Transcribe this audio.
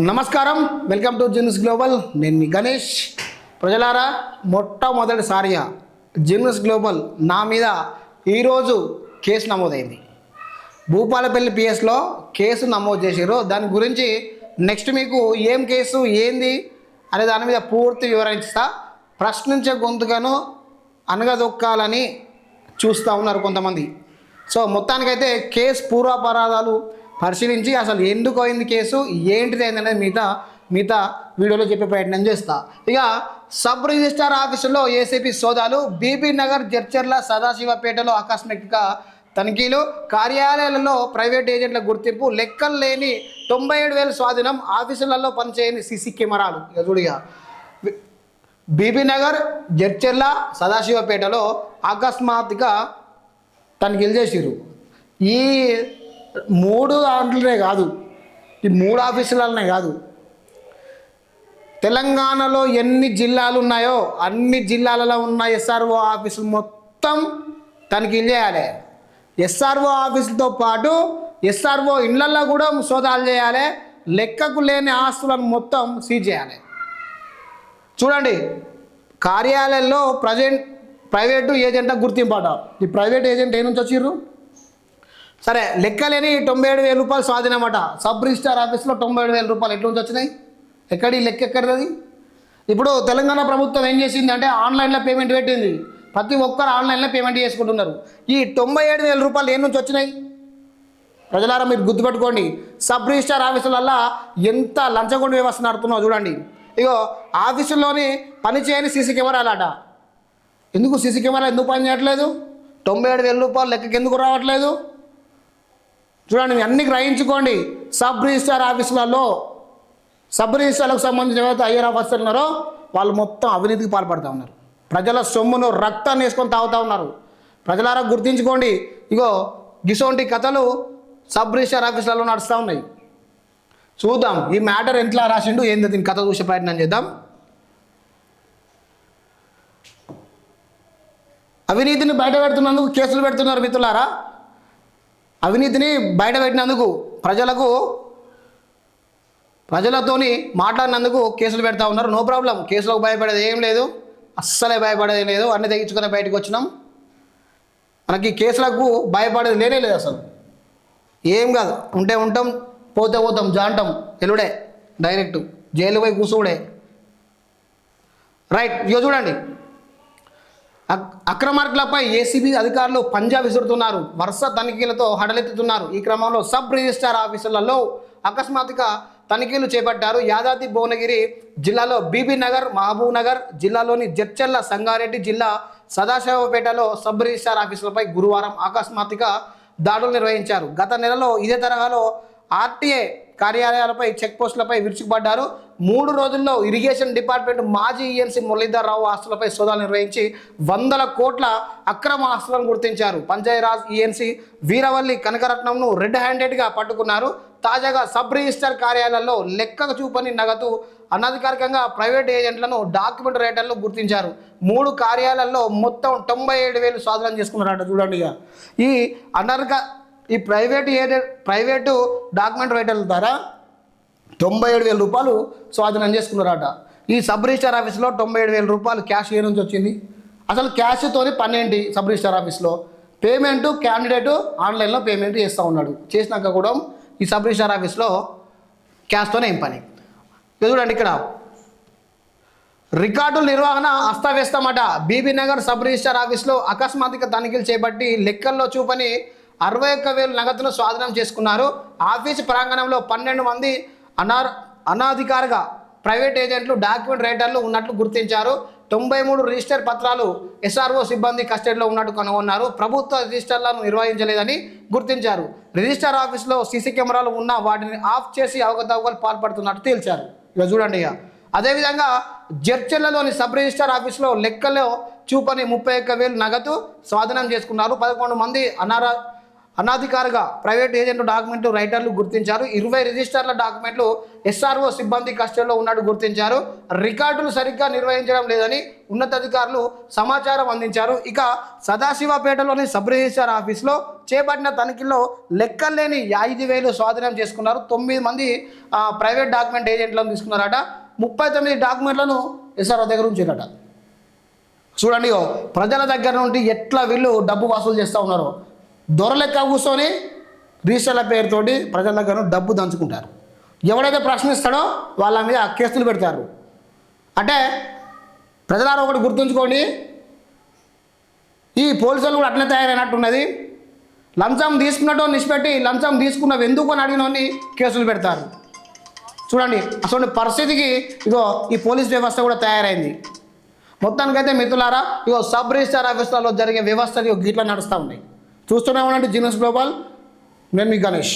నమస్కారం. Welcome to జిన్స్ global నేను మీ గణేష్. ప్రజలారా మొట్టమొదటిసారిగా జిన్స్ గ్లోబల్ నా మీద ఈరోజు కేసు నమోదైంది. భూపాలపల్లి పిఎస్లో కేసు నమోదు చేశారు. దాని గురించి నెక్స్ట్ మీకు ఏం కేసు ఏంది అనే దాని మీద పూర్తి వివరణ ప్రశ్నించే గొంతుకను అనగదొక్కాలని చూస్తూ ఉన్నారు కొంతమంది. సో మొత్తానికైతే కేసు పూర్వాపరాధాలు పరిశీలించి అసలు ఎందుకు అయింది కేసు ఏంటిది అయింది అనేది మిగతా మిగతా వీడియోలో చెప్పే ప్రయత్నం చేస్తా. ఇక సబ్ రిజిస్టార్ ఆఫీసులో ఏసీపీ సోదాలు బీబీ నగర్ జడ్చర్ల సదాశివపేటలో ఆకస్మిక తనిఖీలు కార్యాలయాలలో ప్రైవేట్ ఏజెంట్ల గుర్తింపు లెక్కలు లేని తొంభై ఏడు వేల స్వాధీనం ఆఫీసులలో పనిచేయని సీసీ కెమెరాలు. ఇక చూడిగా బీబీ నగర్ జడ్చెర్ల సదాశివపేటలో ఆకస్మాత్తుగా తనిఖీలు చేసిరు ఈ మూడు దాంట్లోనే కాదు. ఈ మూడు ఆఫీసులనే కాదు. తెలంగాణలో ఎన్ని జిల్లాలు ఉన్నాయో అన్ని జిల్లాలలో ఉన్న ఎస్ఆర్ఓ ఆఫీసులు మొత్తం తనిఖీలు చేయాలి. ఎస్ఆర్ఓ ఆఫీసులతో పాటు ఎస్ఆర్ఓ ఇళ్ళలో కూడా సోదాలు చేయాలి. లెక్కకు లేని ఆస్తులను మొత్తం సీజ్ చేయాలి. చూడండి కార్యాలయంలో ప్రజెంట్ ప్రైవేటు ఏజెంట్ గుర్తింపాట ఈ ప్రైవేట్ ఏజెంట్ ఏ నుంచి వచ్చిర్రు? సరే లెక్కలేని తొంభై ఏడు వేల రూపాయలు స్వాధీనమట. సబ్ రిజిస్టార్ ఆఫీస్లో తొంభై ఏడు వేల రూపాయలు ఎట్లా వచ్చినాయి? ఎక్కడి లెక్క ఎక్కడిది? ఇప్పుడు తెలంగాణ ప్రభుత్వం ఏం చేసింది అంటే ఆన్లైన్లో పేమెంట్ పెట్టింది. ప్రతి ఒక్కరు ఆన్లైన్లో పేమెంట్ చేసుకుంటున్నారు. ఈ తొంభై ఏడు వేల రూపాయలు ఏ నుంచి వచ్చినాయి? ప్రజలారా మీరు గుర్తుపెట్టుకోండి. సబ్ రిజిస్టార్ ఆఫీసులల్లో ఎంత లంచగొండ వ్యవస్థ నడుతున్నావు చూడండి. ఇగో ఆఫీసుల్లోని పని చేయని సీసీ కెమెరాలట. ఎందుకు సీసీ కెమెరా ఎందుకు పని చేయట్లేదు? తొంభై ఏడు వేల రూపాయలు లెక్కకి ఎందుకు రావట్లేదు? చూడండి అన్ని గ్రహించుకోండి. సబ్ రిజిస్టార్ ఆఫీసులలో సబ్ రిజిస్టార్లకు సంబంధించిన ఏవైతే ఐఆర్ ఆఫీసర్లు ఉన్నారో వాళ్ళు మొత్తం అవినీతికి పాల్పడుతూ ఉన్నారు. ప్రజల సొమ్మును రక్తాన్ని వేసుకొని తాగుతూ ఉన్నారు. ప్రజలారా గుర్తించుకోండి ఇగో గిసోంటి కథలు సబ్ రిజిస్టార్ ఆఫీసులలో నడుస్తూ ఉన్నాయి. చూద్దాం ఈ మ్యాటర్ ఎంతలా రాసిండు ఏందో దీని కథ చూసే ప్రయత్నం చేద్దాం. అవినీతిని బయట పెడుతున్నందుకు కేసులు పెడుతున్నారు మిత్రులారా. అవినీతిని బయట పెట్టినందుకు ప్రజలకు ప్రజలతోని మాట్లాడినందుకు కేసులు పెడతా ఉన్నారు. No problem. కేసులకు భయపడేది ఏం లేదు. అస్సలే భయపడేది లేదు. అన్ని తెగించుకుని బయటకు వచ్చినాం. మనకి కేసులకు భయపడేది లేనే లేదు అసలు. ఏం కాదు. ఉంటే ఉంటాం పోతే పోతాం జాంటాం ఎలుడే డైరెక్ట్ జైలు పోయి కూసుడే. రైట్ ఇక చూడండి. అక్రమార్కులపై ఏసీబీ అధికారులు పంజా విసురుతున్నారు. వరుస తనిఖీలతో హడలెత్తుతున్నారు. ఈ క్రమంలో సబ్ రిజిస్టార్ ఆఫీసులలో అకస్మాత్తుగా తనిఖీలు చేపట్టారు. యాదాద్రి భువనగిరి జిల్లాలో బీబీ నగర్ మహబూబ్ నగర్ జిల్లాలోని జడ్చెల్ల సంగారెడ్డి జిల్లా సదాశివపేటలో సబ్ రిజిస్టార్ ఆఫీసులపై గురువారం అకస్మాత్తుగా దాడులు నిర్వహించారు. గత నెలలో ఇదే తరహాలో ఆర్టీఏ కార్యాలయాలపై చెక్ పోస్టులపై విరుచుకుపడ్డారు. మూడు రోజుల్లో ఇరిగేషన్ డిపార్ట్మెంట్ మాజీ ఈఎన్సీ మురళీధర్రావు ఆస్తులపై సోదాలు నిర్వహించి వందల కోట్ల అక్రమ ఆస్తులను గుర్తించారు. పంచాయరాజ్ ఈఎన్సీ వీరవల్లి కనకరత్నంను రెడ్ హ్యాండెడ్గా పట్టుకున్నారు. తాజాగా సబ్ రిజిస్టర్ కార్యాలయాల్లో లెక్కకు చూపని నగదు అనధికారికంగా ప్రైవేట్ ఏజెంట్లను డాక్యుమెంట్ రైటర్లు గుర్తించారు. మూడు కార్యాలయాల్లో మొత్తం తొంభై ఏడు వేలు స్వాధీనం చేసుకున్నారట. చూడండి ఇక. ఈ అనర్క ఈ ప్రైవేట్ ఏజెంట్ ప్రైవేటు డాక్యుమెంట్ రైటర్ల ద్వారా తొంభై ఏడు వేల రూపాయలు స్వాధీనం చేసుకున్నారట. ఈ సబ్ రిజిస్టార్ ఆఫీస్లో తొంభై ఏడు వేల రూపాయలు క్యాష్ ఏ నుంచి వచ్చింది? అసలు క్యాష్తోని పని ఏంటి సబ్ రిజిస్టార్ ఆఫీస్లో పేమెంట్ క్యాండిడేట్ ఆన్లైన్లో పేమెంట్ చేస్తూ ఉన్నాడు. చేసినాక కూడా ఈ సబ్ రిజిస్టార్ ఆఫీస్లో క్యాష్తోనే ఏం పని? చూడండి ఇక్కడ. రికార్డుల నిర్వహణ అస్తవ్యస్తమట. బీబీ నగర్ సబ్ రిజిస్టార్ ఆఫీస్లో అకస్మాత్తుగా తనిఖీలు చేపట్టి లెక్కల్లో చూపని అరవై ఒక్క వేలు నగదును స్వాధీనం చేసుకున్నారు. ఆఫీసు ప్రాంగణంలో పన్నెండు మంది అనార్ అనాధికారిగా ప్రైవేట్ ఏజెంట్లు డాక్యుమెంట్ రైటర్లు ఉన్నట్లు గుర్తించారు. తొంభై మూడు రిజిస్టర్ పత్రాలు ఎస్ఆర్ఓ సిబ్బంది కస్టడీలో ఉన్నట్టు కనుగొన్నారు. ప్రభుత్వ రిజిస్టర్లను నిర్వహించలేదని గుర్తించారు. రిజిస్టర్ ఆఫీస్లో సీసీ కెమెరాలు ఉన్న వాటిని ఆఫ్ చేసి అవకతవకలు పాల్పడుతున్నట్టు తేల్చారు. ఇక చూడండి ఇక అదేవిధంగా జడ్చర్లలోని సబ్ రిజిస్టర్ ఆఫీస్లో లెక్కలో చూపని ముప్పై ఒక్క వేలు నగదు స్వాధీనం చేసుకున్నారు. పదకొండు మంది అనారా అనాధికారిగా ప్రైవేట్ ఏజెంట్ డాక్యుమెంట్లు రైటర్లు గుర్తించారు. ఇరవై రిజిస్టర్ల డాక్యుమెంట్లు ఎస్ఆర్ఓ సిబ్బంది కస్టడీలో ఉన్నట్టు గుర్తించారు. రికార్డులు సరిగ్గా నిర్వహించడం లేదని ఉన్నతాధికారులు సమాచారం అందించారు. ఇక సదాశివపేటలోని సబ్ రిజిస్టార్ ఆఫీస్లో చేపట్టిన తనిఖీల్లో లెక్కలేని ఐదు వేలు స్వాధీనం చేసుకున్నారు. తొమ్మిది మంది ప్రైవేట్ డాక్యుమెంట్ ఏజెంట్లను తీసుకున్నారట. ముప్పై తొమ్మిది డాక్యుమెంట్లను ఎస్ఆర్ఓ దగ్గర ఉంచారట చూడండి ప్రజల దగ్గర నుండి ఎట్లా వీళ్ళు డబ్బు వసూలు చేస్తూ ఉన్నారు. దొరలెక్క కూర్చొని రిజిస్టర్ల పేరుతోటి ప్రజల డబ్బు దంచుకుంటారు. ఎవడైతే ప్రశ్నిస్తాడో వాళ్ళ మీద కేసులు పెడతారు. అంటే ప్రజలారా ఒకటి గుర్తుంచుకోండి. ఈ పోలీసులు కూడా అట్లనే తయారైనట్టున్నది. లంచం తీసుకున్నట్టు నిష్పెట్టి లంచం తీసుకున్నవి ఎందుకు అని అడిగినోని కేసులు పెడతారు. చూడండి అటువంటి పరిస్థితికి ఇగో ఈ పోలీస్ వ్యవస్థ కూడా తయారైంది. మొత్తానికైతే మిత్రులారా ఇగో సబ్ రిజిస్టార్ ఆఫీసులలో జరిగే వ్యవస్థ ఇగో గీట్లా నడుస్తూ ఉన్నాయి. చూస్తూనే ఉండండి జీనస్ గ్లోబల్ నేను మీ గణేష్